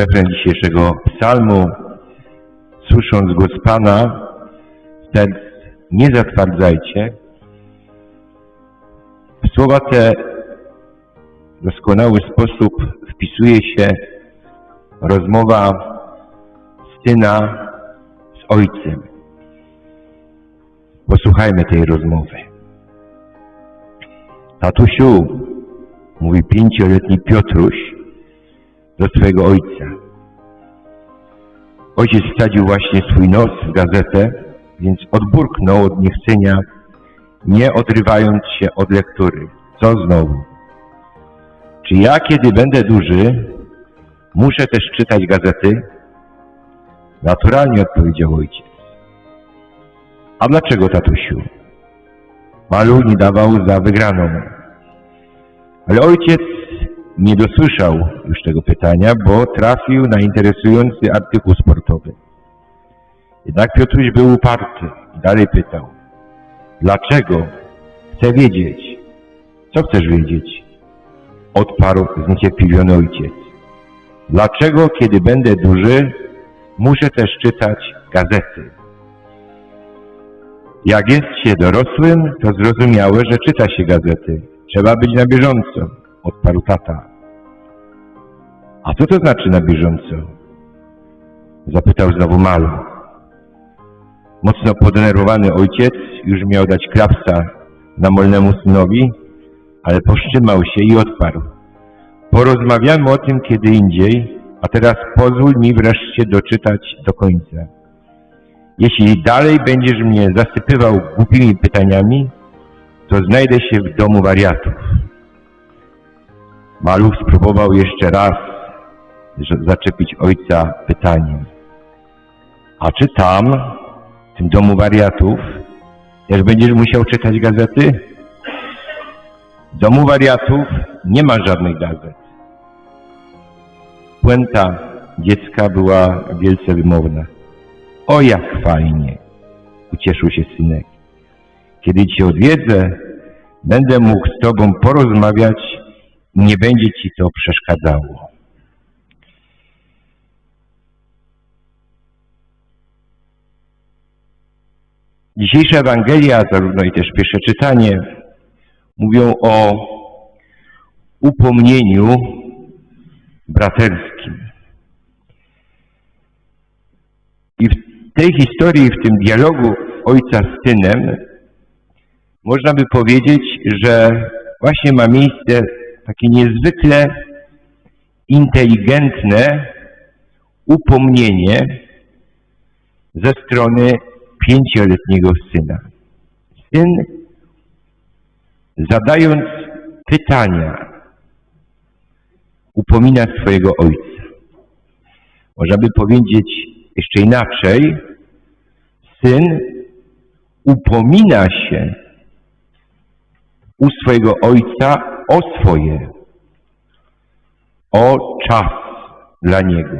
refren dzisiejszego psalmu. Słysząc głos Pana, serc nie zatwardzajcie. W słowa te w doskonały sposób wpisuje się rozmowa syna z ojcem. Posłuchajmy tej rozmowy. Tatusiu, mówi pięcioletni Piotruś do swojego ojca. Ojciec wsadził właśnie swój nos w gazetę, więc odburknął od niechcenia, nie odrywając się od lektury. Co znowu? Czy ja, kiedy będę duży, muszę też czytać gazety? Naturalnie odpowiedział ojciec. A dlaczego, tatusiu? Malu nie dawał za wygraną. Ale ojciec nie dosłyszał już tego pytania, bo trafił na interesujący artykuł sportowy. Jednak Piotruś był uparty i dalej pytał. Dlaczego? Chcę wiedzieć. Co chcesz wiedzieć? Odparł zniecierpliwiony ojciec. Dlaczego, kiedy będę duży, muszę też czytać gazety? Jak jest się dorosłym, to zrozumiałe, że czyta się gazety. Trzeba być na bieżąco, odparł tata. A co to znaczy na bieżąco? Zapytał znowu Malu. Mocno podenerwowany ojciec już miał dać klapsa namolnemu synowi, ale powstrzymał się i odparł. Porozmawiamy o tym kiedy indziej, a teraz pozwól mi wreszcie doczytać do końca. Jeśli dalej będziesz mnie zasypywał głupimi pytaniami, to znajdę się w domu wariatów. Maluch spróbował jeszcze raz zaczepić ojca pytaniem. A czy tam, w tym domu wariatów, też będziesz musiał czytać gazety? W domu wariatów nie ma żadnych gazet. Puenta dziecka była wielce wymowna. O jak fajnie! Ucieszył się synek. Kiedy cię odwiedzę, będę mógł z tobą porozmawiać i nie będzie ci to przeszkadzało. Dzisiejsza Ewangelia, zarówno i też pierwsze czytanie, mówią o upomnieniu braterskim. I w tej historii, w tym dialogu ojca z synem, można by powiedzieć, że właśnie ma miejsce takie niezwykle inteligentne upomnienie ze strony pięcioletniego syna. Syn, zadając pytania, upomina swojego ojca. Można by powiedzieć jeszcze inaczej, syn upomina się u swojego ojca o swoje, o czas dla niego,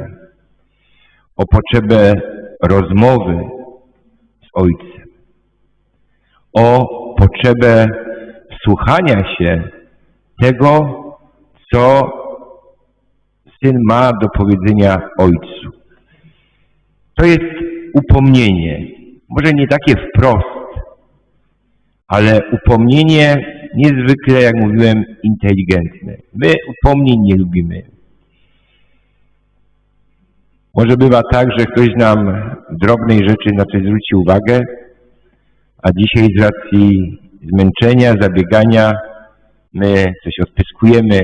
o potrzebę rozmowy ojcem, o potrzebę wsłuchania się tego, co syn ma do powiedzenia ojcu. To jest upomnienie, może nie takie wprost, ale upomnienie niezwykle, jak mówiłem, inteligentne. My upomnień nie lubimy. Może bywa tak, że ktoś nam drobnej rzeczy na coś zwróci uwagę, a dzisiaj z racji zmęczenia, zabiegania, my coś odpyskujemy,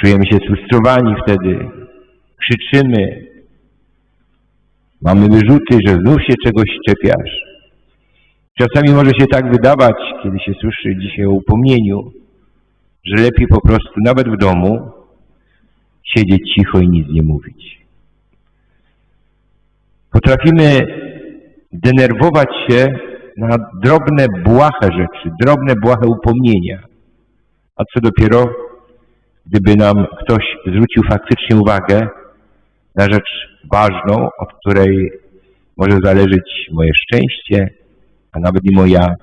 czujemy się sfrustrowani wtedy, krzyczymy, mamy wyrzuty, że znów się czegoś czepiasz. Czasami może się tak wydawać, kiedy się słyszy dzisiaj o upomnieniu, że lepiej po prostu nawet w domu siedzieć cicho i nic nie mówić. Potrafimy denerwować się na drobne, błahe rzeczy, drobne, błahe upomnienia. A co dopiero, gdyby nam ktoś zwrócił faktycznie uwagę na rzecz ważną, od której może zależeć moje szczęście, a nawet i moja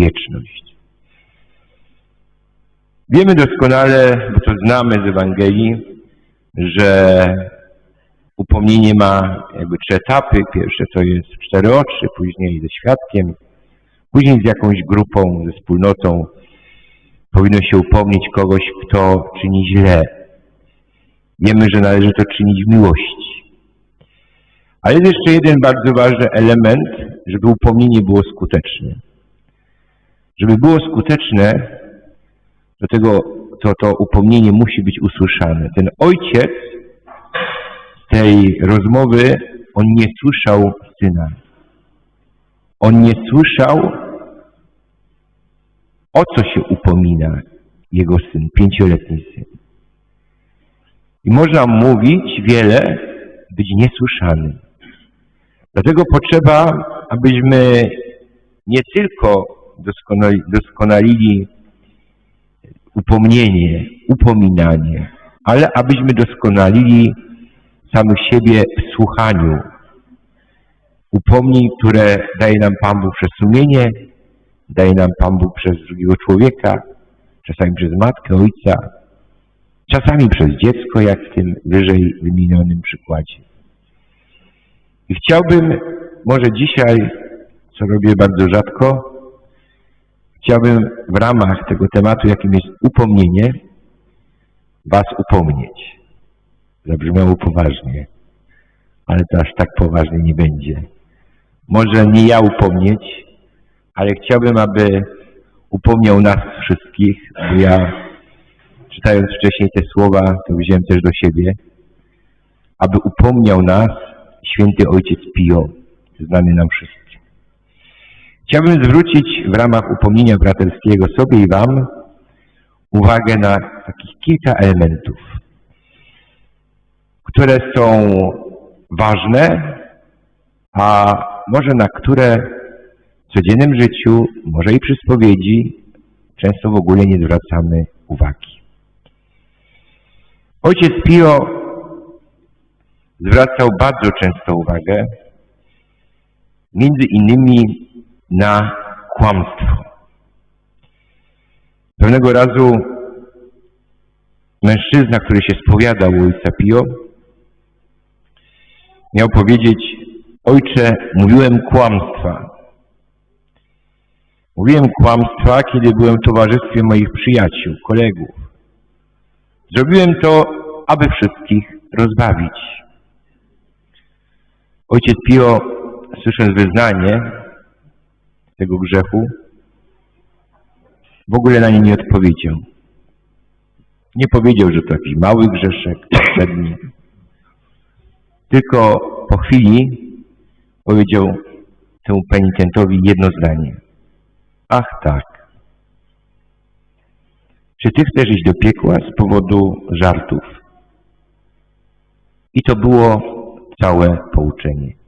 wieczność. Wiemy doskonale, bo to znamy z Ewangelii, że upomnienie ma jakby trzy etapy. Pierwsze to jest cztery oczy, później ze świadkiem, później z jakąś grupą, ze wspólnotą. Powinno się upomnieć kogoś, kto czyni źle. Wiemy, że należy to czynić w miłości. Ale jest jeszcze jeden bardzo ważny element, żeby upomnienie było skuteczne. Żeby było skuteczne, do tego to, to upomnienie musi być usłyszane. Ten ojciec tej rozmowy, on nie słyszał syna. On nie słyszał, o co się upomina jego syn, pięcioletni syn. I można mówić wiele, być niesłyszanym. Dlatego potrzeba, abyśmy nie tylko doskonali, doskonalili upomnienie, upominanie, ale abyśmy doskonalili samych siebie w słuchaniu. Upomnień, które daje nam Pan Bóg przez sumienie, daje nam Pan Bóg przez drugiego człowieka, czasami przez matkę, ojca, czasami przez dziecko, jak w tym wyżej wymienionym przykładzie. I chciałbym może dzisiaj, co robię bardzo rzadko, chciałbym w ramach tego tematu, jakim jest upomnienie, Was upomnieć. Zabrzmiało poważnie, ale to aż tak poważnie nie będzie. Może nie ja upomnieć, ale chciałbym, aby upomniał nas wszystkich, bo ja czytając wcześniej te słowa, to wziąłem też do siebie, aby upomniał nas święty ojciec Pio, znany nam wszystkim. Chciałbym zwrócić w ramach upomnienia braterskiego sobie i Wam uwagę na takich kilka elementów, które są ważne, a może na które w codziennym życiu, może i przy spowiedzi, często w ogóle nie zwracamy uwagi. Ojciec Pio zwracał bardzo często uwagę, między innymi na kłamstwo. Pewnego razu mężczyzna, który się spowiadał u ojca Pio, miał powiedzieć, ojcze, mówiłem kłamstwa. Mówiłem kłamstwa, kiedy byłem w towarzystwie moich przyjaciół, kolegów. Zrobiłem to, aby wszystkich rozbawić. Ojciec Pio, słysząc wyznanie tego grzechu, w ogóle na nie nie odpowiedział. Nie powiedział, że to jakiś mały grzeszek, średni. Tylko po chwili powiedział temu penitentowi jedno zdanie. Ach tak. Czy ty chcesz iść do piekła z powodu żartów? I to było całe pouczenie.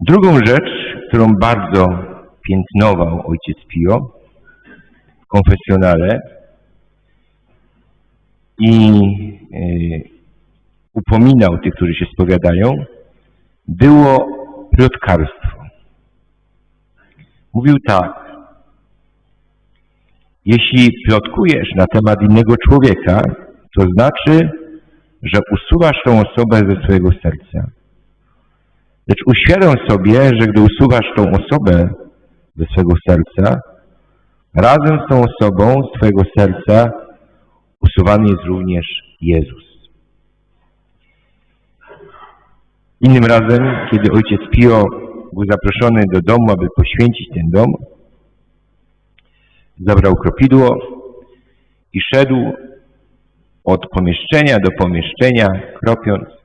Drugą rzecz, którą bardzo piętnował ojciec Pio w konfesjonale i y, upominał tych, którzy się spowiadają, było plotkarstwo. Mówił tak, jeśli plotkujesz na temat innego człowieka, to znaczy, że usuwasz tą osobę ze swojego serca. Lecz uświadom sobie, że gdy usuwasz tą osobę ze swego serca, razem z tą osobą z Twojego serca usuwany jest również Jezus. Innym razem, kiedy ojciec Pio był zaproszony do domu, aby poświęcić ten dom, zabrał kropidło i szedł od pomieszczenia do pomieszczenia, kropiąc.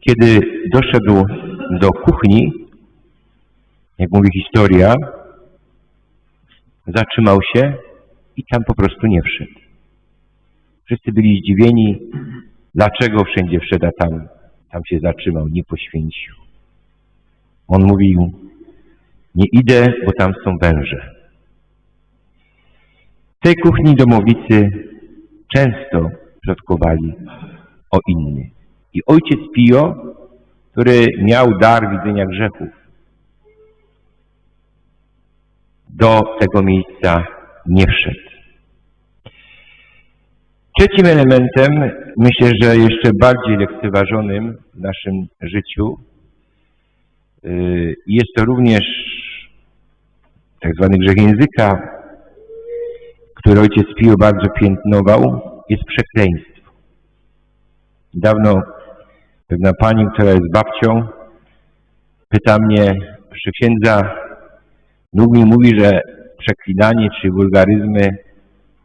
Kiedy doszedł do kuchni, jak mówi historia, zatrzymał się i tam po prostu nie wszedł. Wszyscy byli zdziwieni, dlaczego wszędzie wszedł, a tam, tam się zatrzymał, nie poświęcił. On mówił, nie idę, bo tam są węże. W tej kuchni domowicy często plotkowali o innych. I ojciec Pio, który miał dar widzenia grzechów, do tego miejsca nie wszedł. Trzecim elementem, myślę, że jeszcze bardziej lekceważonym w naszym życiu, yy, jest to również tak zwany grzech języka, który ojciec Pio bardzo piętnował, jest przekleństwo. Dawno pewna pani, która jest babcią, pyta mnie, proszę księdza, Bóg mi mówi, że przeklinanie czy wulgaryzmy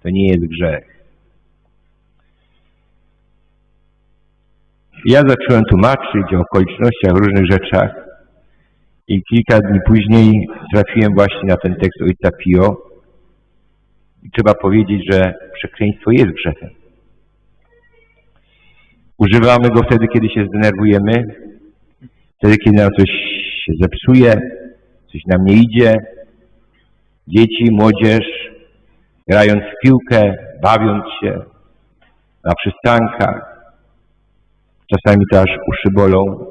to nie jest grzech. Ja zacząłem tłumaczyć o okolicznościach, różnych rzeczach i kilka dni później trafiłem właśnie na ten tekst ojca Pio i trzeba powiedzieć, że przekleństwo jest grzechem. Używamy go wtedy, kiedy się zdenerwujemy, wtedy, kiedy nam coś się zepsuje, coś nam nie idzie. Dzieci, młodzież, grając w piłkę, bawiąc się na przystankach, czasami to aż uszy bolą,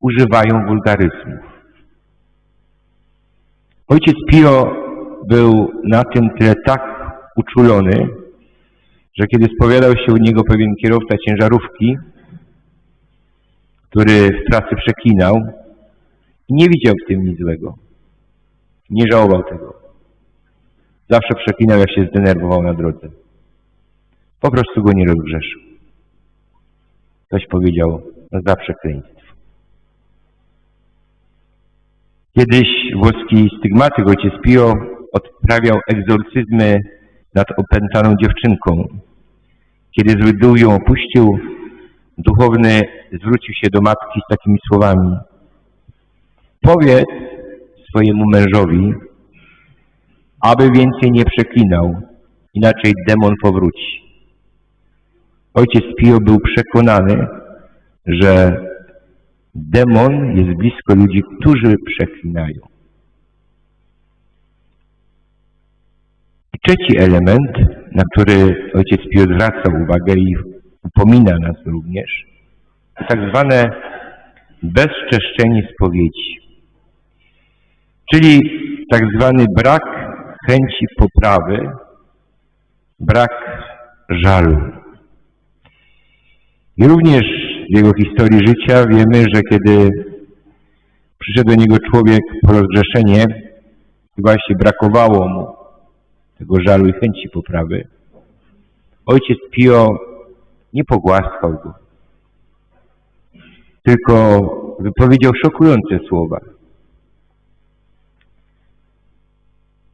używają wulgaryzmów. Ojciec Pio był na tym tyle tak uczulony, że kiedy spowiadał się u niego pewien kierowca ciężarówki, który w pracy przeklinał, nie widział w tym nic złego. Nie żałował tego. Zawsze przeklinał, jak się zdenerwował na drodze. Po prostu go nie rozgrzeszył. Ktoś powiedział, no za przekleństwo. Kiedyś włoski stygmatyk ojciec Pio odprawiał egzorcyzmy nad opętaną dziewczynką. Kiedy zły dół ją opuścił, duchowny zwrócił się do matki z takimi słowami. Powiedz swojemu mężowi, aby więcej nie przeklinał, inaczej demon powróci. Ojciec Pio był przekonany, że demon jest blisko ludzi, którzy przeklinają. Trzeci element, na który ojciec Pio zwraca uwagę i upomina nas również, to tak zwane bezczeszczenie spowiedzi. Czyli tak zwany brak chęci poprawy, brak żalu. I również w jego historii życia wiemy, że kiedy przyszedł do niego człowiek po rozgrzeszenie właśnie brakowało mu tego żalu i chęci poprawy, ojciec Pio nie pogłaskał go, tylko wypowiedział szokujące słowa.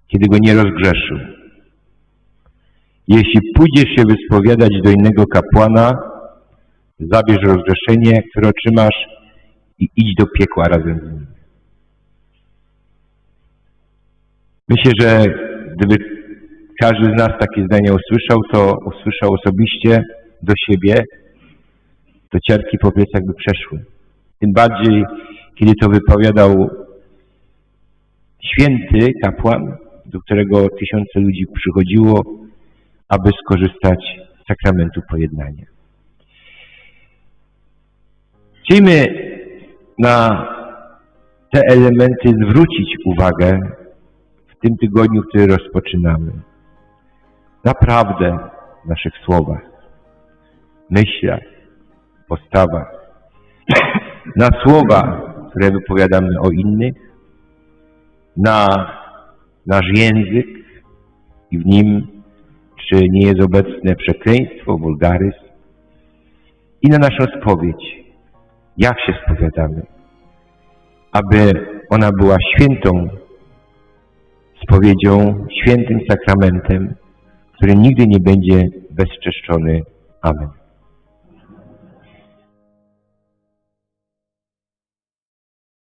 Kiedy go nie rozgrzeszył. Jeśli pójdziesz się wyspowiadać do innego kapłana, zabierz rozgrzeszenie, które otrzymasz i idź do piekła razem z nim. Myślę, że gdyby każdy z nas takie zdania usłyszał, to usłyszał osobiście do siebie, to ciarki po plecach by przeszły. Tym bardziej, kiedy to wypowiadał święty kapłan, do którego tysiące ludzi przychodziło, aby skorzystać z sakramentu pojednania. Chcielibyśmy na te elementy zwrócić uwagę w tym tygodniu, który rozpoczynamy. Naprawdę w naszych słowach, myślach, postawach, na słowa, które wypowiadamy o innych, na nasz język i w nim, czy nie jest obecne przekleństwo, wulgaryzm. I na naszą spowiedź jak się spowiadamy, aby ona była świętą spowiedzią, świętym sakramentem, który nigdy nie będzie bezczeszczony. Amen.